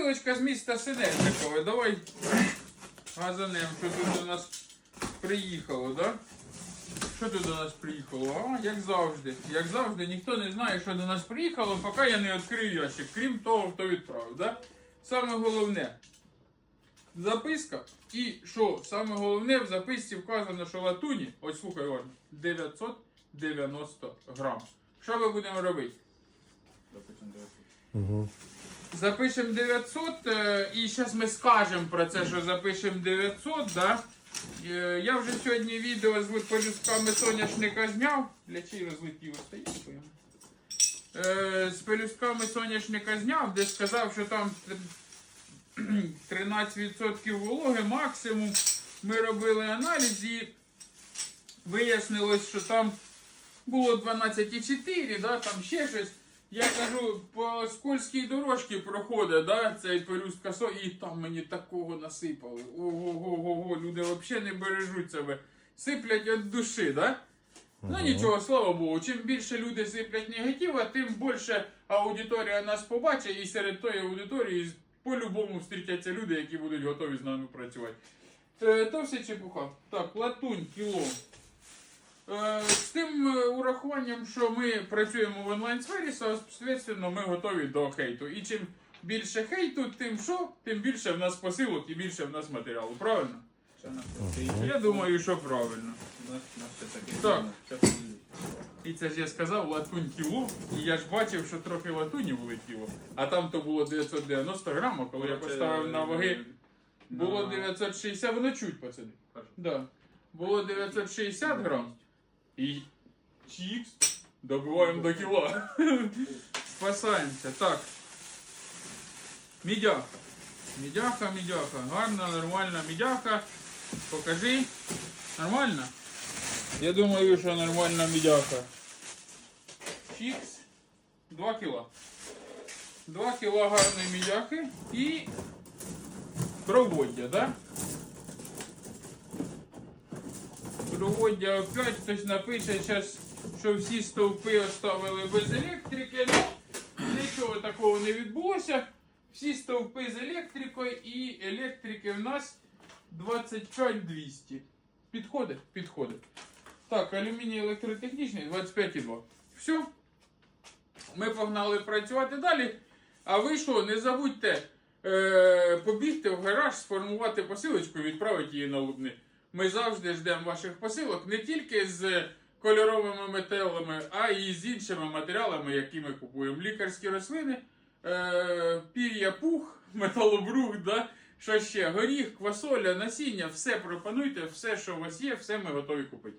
посилочка з міста Синельникове. Давай газанем, що тут до нас приїхало, да? Що тут до нас приїхало? А, як завжди. Як завжди, ніхто не знає, що до нас приїхало, поки я не відкрию ящик, крім того, хто відправив. Да? Саме головне. Записка. І що саме головне в записці вказано, що латуні, ось слухай уважно, 990 грам. Що ми будемо робити? Угу. Запишемо 900, е, і зараз ми скажемо про це, що запишемо 900, да? Е, Я вже сьогодні відео з пелюстками соняшника зняв. Для чий розлетіло стоїть? Е, З пелюстками соняшника зняв, де сказав, що там 13% вологи максимум. Ми робили аналіз і вияснилось, що там було 12,4, да, там ще щось. Я кажу, по скользькій дорожці проходить, да, цей пелюстка со, і там мені такого насипали. Ого-го-го, люди взагалі не бережуть себе. Сиплять від душі, да? Ну нічого, слава Богу, чим більше люди сиплять негатива, тим більше аудиторія нас побачить, і серед тої аудиторії по-любому встрітяться люди, які будуть готові з нами працювати. Е, то все чепуха. Так, латунь, кіло. Е, е, урахуванням, що ми працюємо в онлайн-сфері, соответственно, ми готові до хейту. І чим більше хейту, тим що, тим більше в нас посилок і більше в нас матеріалу. Правильно? Я думаю, що правильно. Так. І це ж я сказав латунь кіло, і я ж бачив, що трохи латуні влетіло. А там то було 990 грам, а коли я поставив на ваги, було 960, воно чуть, пацани. Да. Було 960 грам. І чікс. Добиваємо до кіла. Спасаємося. Так. Мідяха. Мідяха, мідяха. Гарна, нормальна мідяха. Покажи. Нормально? Я думаю, що нормальна мідяха. Чікс. 2 кіла. 2 кіла гарної мідяхи і проводдя, да? Проводдя опять хтось напише зараз, Що всі стовпи оставили без електрики. Ну, нічого такого не відбулося. Всі стовпи з електрикою і електрики в нас 25200. Підходить? Підходить. Так, алюміній електротехнічний 25,2. Все. Ми погнали працювати далі. А ви що, не забудьте е, побігти в гараж, сформувати посилочку і відправити її на Лубни. Ми завжди ждемо ваших посилок не тільки з кольоровими метелами, а й з іншими матеріалами, які ми купуємо. Лікарські рослини, е, пір'я пух, металобрух, да? що ще? Горіх, квасоля, насіння, все пропонуйте, все, що у вас є, все ми готові купити.